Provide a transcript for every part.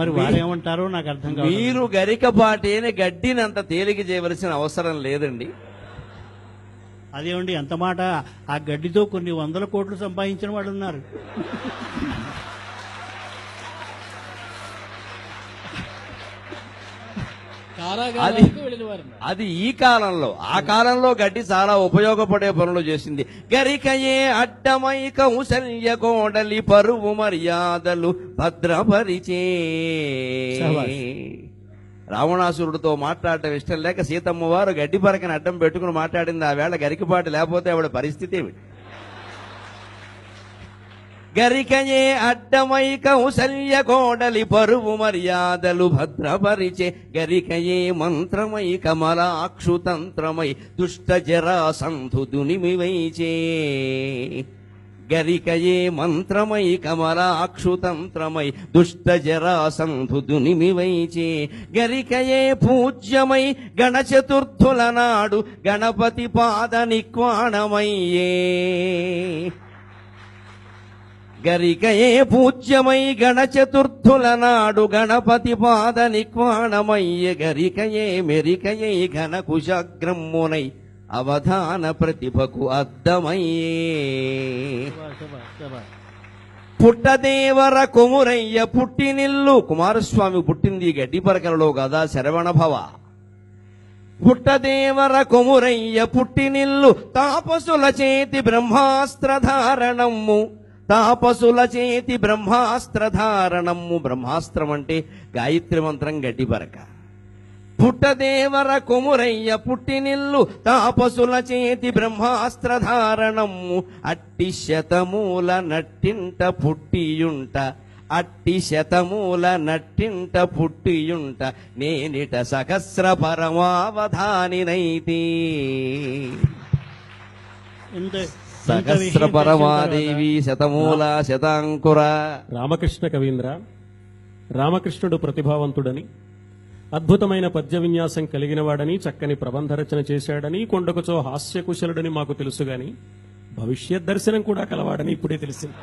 మరి వారేమంటారో నాకు అర్థం కాదు మీరు గరికపాటేని గడ్డిని అంత తేలిక చేయవలసిన అవసరం లేదండి. అదేమండి ఎంత మాట ఆ గడ్డితో కొన్ని వందల కోట్లు సంపాదించిన వాళ్ళు ఉన్నారు వారు అది ఈ కాలంలో ఆ కాలంలో గడ్డి చాలా ఉపయోగపడే పనులు చేసింది. గరికయే అడ్డమై కౌశల్య కోడలి పరువు మర్యాదలు భద్రపరిచే. రావణాసురుడితో మాట్లాడటం ఇష్టం లేక సీతమ్మ వారు గడ్డి పరకని అడ్డం పెట్టుకుని మాట్లాడింది. ఆ వేళ గరికపాటి లేకపోతే ఆవిడ పరిస్థితి ఏమిటి? గరికయే అడ్డమై కౌసల్య కోడలి పరువు మర్యాదలు భద్రపరిచే గరికయే మంత్రమై కమలాక్షు తంత్రమై దుష్ట జరాసంధు దునిమివైచే గరికయే మంత్రమై కమలాక్షు తంత్రమై దుష్ట జరాసంధు దునిమివైచే గరికయే పూజ్యమై గణచతుర్థుల నాడు గణపతి పాద నిక్వాణమయ్యే. గరికయే పూజ్యమై గణచతుర్థుల నాడు గణపతి పాద నిక్వాణమయ్య గరికయే మెరికయే ఘన కుశగ్రమ్మునై అవధాన ప్రతిభకు అద్దమయ్యే. పుట్టదేవర కుమురయ్య పుట్టినిల్లు. కుమారస్వామి పుట్టింది ఈ గడ్డి పరకలలో కదా శరవణ భవ. పుట్టదేవర కొమురయ్య పుట్టినిల్లు. తాపసుల చేతి బ్రహ్మాస్త్రధారణము తాపసుల చేతి బ్రహ్మాస్త్రధారణము. బ్రహ్మాస్త్రం అంటే గాయత్రి మంత్రం గడ్డిపరక పుట్టదేవర కొమురయ్య పుట్టినిల్లు తాపసుల చేతి బ్రహ్మాస్త్రధారణము. అట్టి శతమూల నట్టింట పుట్టియుంట. అట్టి శతమూల నట్టింట పుట్టియుంట. నేనిట సహస్ర పరమావధానినైతే. సహస్ర పరమాదేవి శతమూల శతాంకుర. రామకృష్ణ కవీంద్ర రామకృష్ణుడు ప్రతిభావంతుడని అద్భుతమైన పద్య విన్యాసం కలిగినవాడని చక్కని ప్రబంధ రచన చేశాడని కొండకుచో హాస్యకుశలుడని మాకు తెలుసు గాని భవిష్యత్ దర్శనం కూడా కలవాడని ఇప్పుడే తెలిసింది.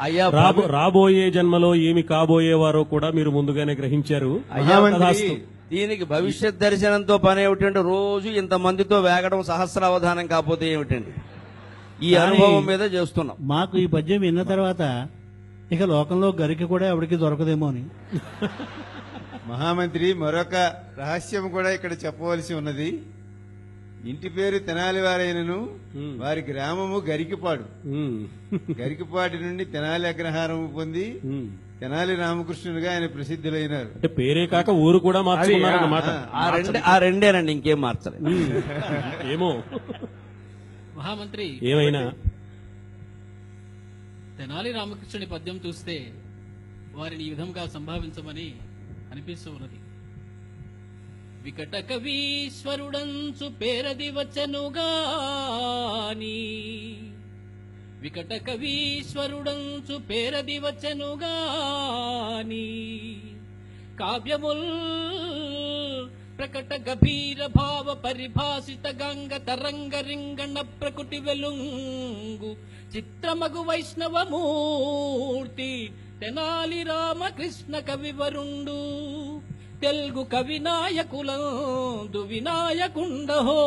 అయ్యా రాబో రాబోయే జన్మలో ఏమి కాబోయేవారో కూడా మీరు ముందుగానే గ్రహించారు. అయ్యా. దీనికి భవిష్యత్ దర్శనంతో పని ఏమిటంటే రోజు ఇంత మందితో వేగడం సహస్రావధానం కాకపోతే ఏమిటండి ఈ అనుభవం మీద చేస్తున్నాం మాకు ఈ పద్యం విన్న తర్వాత ఇక లోకంలో గరికి కూడా ఎవరికి దొరకదేమో అని మహామంత్రి మరొక రహస్యం కూడా ఇక్కడ చెప్పవలసి ఉన్నది ఇంటి పేరు తెనాలి వారైనను. వారి గ్రామము గరికిపాడు. గరికిపాటి నుండి తెనాలి అగ్రహారము పొంది. తెనాలి రామకృష్ణునిగా ఆయన ప్రసిద్ధులైనారు. అంటే పేరే కాక ఊరు కూడా మార్చుకున్నారన్నమాట ఆ రెండే ఆ రెండేనండి ఇంకేం మార్చలేదు. ఉమ్. ఏమో. మహామంత్రి ఏమైనా? తెనాలి రామకృష్ణుడి పద్యం చూస్తే వారిని ఈ విధంగా సంభావించమని అనిపిస్తూ ఉన్నది. వికట కవీశ్వరుడంచు పేరది వచ్చనుగాని వికట కవీశ్వరుడంచు పేరది వచ్చనుగాని కావ్యముల్ ప్రకట గభీర భావ పరిభాసిత గంగ తరంగ రింగణ ప్రకృతి వెలుంగు చిత్రమగు వైష్ణవమూర్తి తెనాలి రామకృష్ణ కవివరుండు తెలుగు కవి నాయకులందు వినాయకుండహో